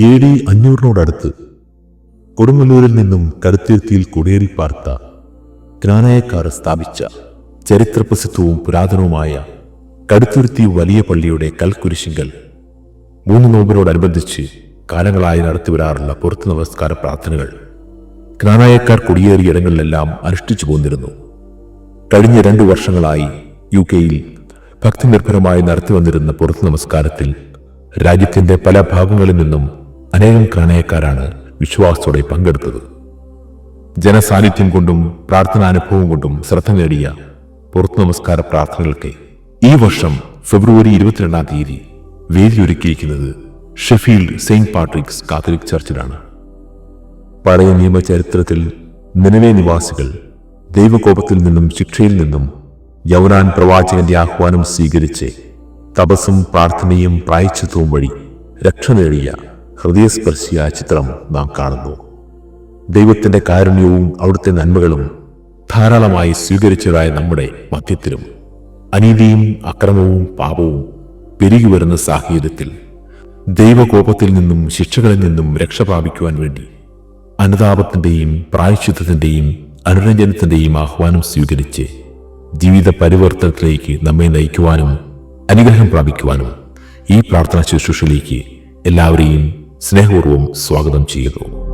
A D അഞ്ഞൂറിനോടടുത്ത് കൊടുങ്ങല്ലൂരിൽ നിന്നും കരുത്തിരുത്തിയിൽ കുടിയേറി പാർത്ത ജ്ഞാനയക്കാർ സ്ഥാപിച്ച ചരിത്രപ്രസിദ്ധവും പുരാതനവുമായ കടുത്തുരുത്തി വലിയ പള്ളിയുടെ കൽക്കുരിശിങ്കൽ മൂന്ന് നോമ്പിനോടനുബന്ധിച്ച് കാലങ്ങളായി നടത്തിവരാറുള്ള പുറത്തു നമസ്കാര പ്രാർത്ഥനകൾ ജ്ഞാനായക്കാർ കുടിയേറിയ ഇടങ്ങളിലെല്ലാം അനുഷ്ഠിച്ചു പോന്നിരുന്നു. കഴിഞ്ഞ രണ്ടു വർഷങ്ങളായി യു കെയിൽ ഭക്തിനിർഭരമായി നടത്തിവന്നിരുന്ന പുറത്തു നമസ്കാരത്തിൽ രാജ്യത്തിന്റെ പല ഭാഗങ്ങളിൽ നിന്നും അനേകം ക്രണയക്കാരാണ് വിശ്വാസത്തോടെ പങ്കെടുത്തത്. ജനസാന്നിധ്യം കൊണ്ടും പ്രാർത്ഥനാനുഭവം കൊണ്ടും ശ്രദ്ധ നേടിയ പുറത്തു നമസ്കാര പ്രാർത്ഥനകൾക്ക് ഈ വർഷം ഫെബ്രുവരി ഇരുപത്തിരണ്ടാം തീയതി വേദിയൊരുക്കിയിരിക്കുന്നത് ഷെഫീൽഡ് സെയിന്റ് പാട്രിക്സ് കാത്തലിക് ചർച്ചിലാണ്. പഴയ നിയമ ചരിത്രത്തിൽ നിലവേ നിവാസികൾ ദൈവകോപത്തിൽ നിന്നും ശിക്ഷയിൽ നിന്നും യൗനാൻ പ്രവാചകന്റെ ആഹ്വാനം സ്വീകരിച്ച് തപസ്സും പ്രാർത്ഥനയും പ്രായച്ചിത്വവും വഴി രക്ഷ നേടിയ ഹൃദയസ്പർശിയായ ചിത്രം നാം കാണുന്നു. ദൈവത്തിന്റെ കാരുണ്യവും അവിടുത്തെ നന്മകളും ധാരാളമായി സ്വീകരിച്ചതായ നമ്മുടെ മധ്യത്തിലും അനീതിയും അക്രമവും പാപവും പെരുകി വരുന്ന സാഹചര്യത്തിൽ ദൈവകോപത്തിൽ നിന്നും ശിക്ഷകളിൽ നിന്നും രക്ഷ പ്രാപിക്കുവാൻ വേണ്ടി അനുതാപത്തിന്റെയും പ്രായശുദ്ധത്തിന്റെയും അനുരഞ്ജനത്തിന്റെയും ആഹ്വാനം സ്വീകരിച്ച് ജീവിത പരിവർത്തനത്തിലേക്ക് നമ്മെ നയിക്കുവാനും അനുഗ്രഹം പ്രാപിക്കുവാനും ഈ പ്രാർത്ഥനാ ശുശ്രൂഷയിലേക്ക് എല്ലാവരെയും സ്നേഹപൂർവം സ്വാഗതം ചെയ്യുന്നു.